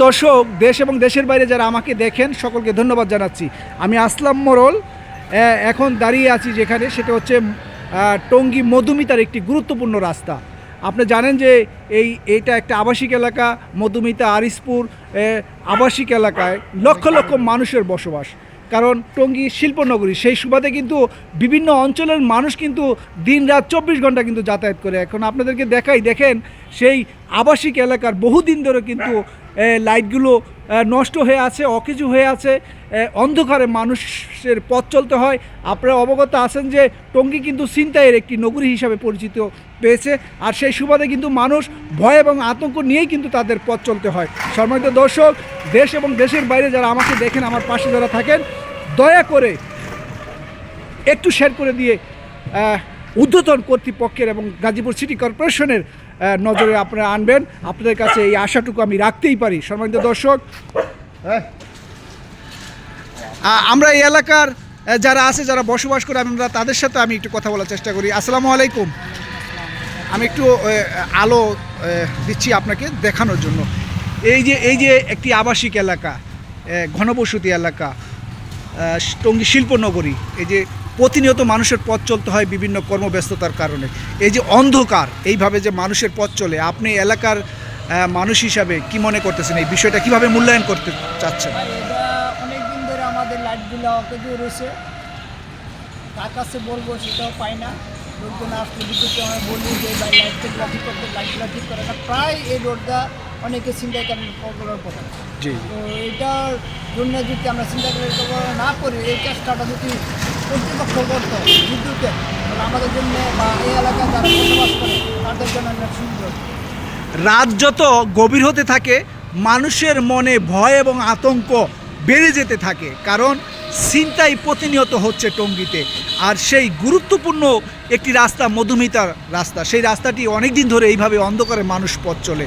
দর্শক, দেশ এবং দেশের বাইরে যারা আমাকে দেখেন, সকলকে ধন্যবাদ জানাচ্ছি। আমি আসলাম মোরল এখন দাঁড়িয়ে আছি যেখানে, সেটা হচ্ছে টঙ্গী মধুমিতার একটি গুরুত্বপূর্ণ রাস্তা। আপনি জানেন যে এই এটা একটা আবাসিক এলাকা, মধুমিতা আরিসপুর আবাসিক এলাকায় লক্ষ লক্ষ মানুষের বসবাস। কারণ টঙ্গী শিল্পনগরী, সেই সুবাদে কিন্তু বিভিন্ন অঞ্চলের মানুষ কিন্তু দিন রাত চব্বিশ ঘণ্টা কিন্তু যাতায়াত করে। এখন আপনাদেরকে দেখাই, দেখেন সেই আবাসিক এলাকার বহুদিন ধরে কিন্তু লাইটগুলো নষ্ট হয়ে আছে, অকেজু হয়ে আছে অন্ধকারে মানুষের পথ চলতে হয়। আপনারা অবগত আছেন যে টঙ্গী কিন্তু ছিনতাইয়ের একটি নগরী হিসাবে পরিচিত পেয়েছে। আর সেই সুবাদে কিন্তু মানুষ ভয় এবং আতঙ্ক নিয়েই কিন্তু তাদের পথ চলতে হয়। সম্মানিত দর্শক, দেশ এবং দেশের বাইরে যারা আমাকে দেখেন, আমার পাশে যারা থাকেন, দয়া করে একটু শেয়ার করে দিয়ে ঊর্ধ্বতন কর্তৃপক্ষের এবং গাজীপুর সিটি কর্পোরেশনের নজরে আপনারা আনবেন। আপনাদের কাছে এই আশাটুকু আমি রাখতেই পারি। সম্মানিত দর্শক আমরা এই এলাকার যারা আছে, যারা বসবাস করে, আমরা তাদের সাথে আমি একটু কথা বলার চেষ্টা করি। আসসালামু আলাইকুম। আমি একটু আলো দিচ্ছি আপনাকে দেখানোর জন্য। এই যে এই যে একটি আবাসিক এলাকা ঘনবসতি এলাকা টঙ্গী শিল্পনগরী এই যে প্রতিনিয়ত মানুষের পথ চলতে হয় বিভিন্ন কর্মব্যস্ততার কারণে। এই যে অন্ধকার, এইভাবে যে মানুষের পথ চলে, আপনি এলাকার মানুষ হিসাবে কি মনে করতেছেন? এই বিষয়টা কীভাবে মূল্যায়ন করতে চাচ্ছেন? ভাই এটা অনেক দিন ধরে আমাদের লাইটগুলো অকেজো রয়েছে। তার কাছে বলব সেটাও পাই না। লোকজন আসলে বিদ্যুৎ আমরা বলি যে লাইটগুলো ঠিক করতে লাইটগুলো ঠিক করে না। প্রায় এই রোডটা অনেকে চিন্তায় করার কথা। জি তো এটার জন্য যদি আমরা চিন্তা করে না করি এই চেষ্টাটা যদি কর্তৃপক্ষ করতো বিদ্যুতে তাহলে আমাদের জন্য বা এই এলাকায় যারা বসবাস করে তাদের জন্য অনেক সুন্দর। রাত যত গভীর হতে থাকে মানুষের মনে ভয় এবং আতঙ্ক বেড়ে যেতে থাকে, কারণ ছিনতাই প্রতিনিয়ত হচ্ছে টঙ্গিতে। আর সেই গুরুত্বপূর্ণ একটি রাস্তা মধুমিতার রাস্তা, সেই রাস্তাটি অনেক দিন ধরে এইভাবে অন্ধকারে মানুষ পথ চলে।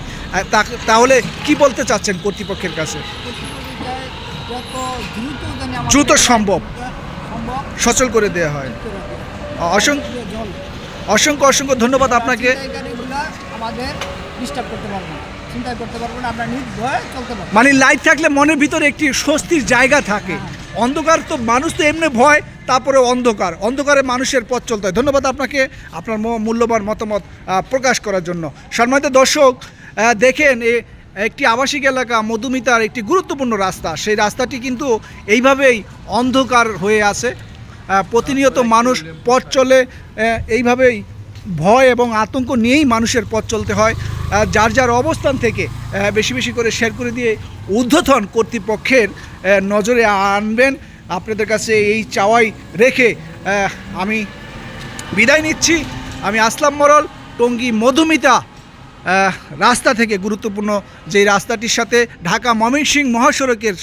তাহলে কি বলতে চাচ্ছেন কর্তৃপক্ষের কাছে? দ্রুত। সম্ভব। সচল করে দেওয়া হয়। অসংখ্য অসংখ্য অসংখ্য ধন্যবাদ আপনাকে। আমাদের ডিস্টার্ব করতে পারব না চিন্তাই করতে পারব না আমরা নির্ভয়ে চলতে পারব। মানে লাইট থাকলে মনের ভিতরে একটি স্বস্তির জায়গা থাকে। অন্ধকার তো মানুষ তো এমনি ভয় তারপরে অন্ধকার। অন্ধকারে মানুষের পথ চলতে হয়। ধন্যবাদ আপনাকে আপনার ম- মূল্যবান মতামত প্রকাশ করার জন্য। সম্মানিত দর্শক দেখেন এ একটি আবাসিক এলাকা মধুমিতার একটি গুরুত্বপূর্ণ রাস্তা। সেই রাস্তাটি কিন্তু এইভাবেই অন্ধকার হয়ে আছে। প্রতিনিয়ত মানুষ পথ চলে এইভাবেই ভয় এবং আতঙ্ক নিয়েই মানুষের পথ চলতে হয়। যার যার অবস্থান থেকে বেশি বেশি করে শেয়ার করে দিয়ে ঊর্ধ্বতন কর্তৃপক্ষের নজরে আনবেন। আপনাদের কাছে এই চাওয়াই রেখে আমি বিদায় নিচ্ছি। আমি আসলাম মরল, টঙ্গী মধুমিতা রাস্তা থেকে গুরুত্বপূর্ণ যে রাস্তাটির সাথে ঢাকা ময়মনসিংহ মহাসড়কের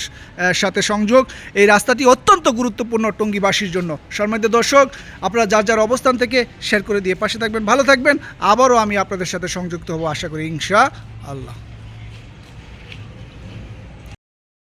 সাথে সংযোগ, এই রাস্তাটি অত্যন্ত গুরুত্বপূর্ণ টঙ্গিবাসীর জন্য। সম্মানিত দর্শক, আপনারা যার যার অবস্থান থেকে শেয়ার করে দিয়ে পাশে থাকবেন, ভালো থাকবেন। আবারও আমি আপনাদের সাথে সংযুক্ত হব, আশা করি, ইনশা আল্লাহ।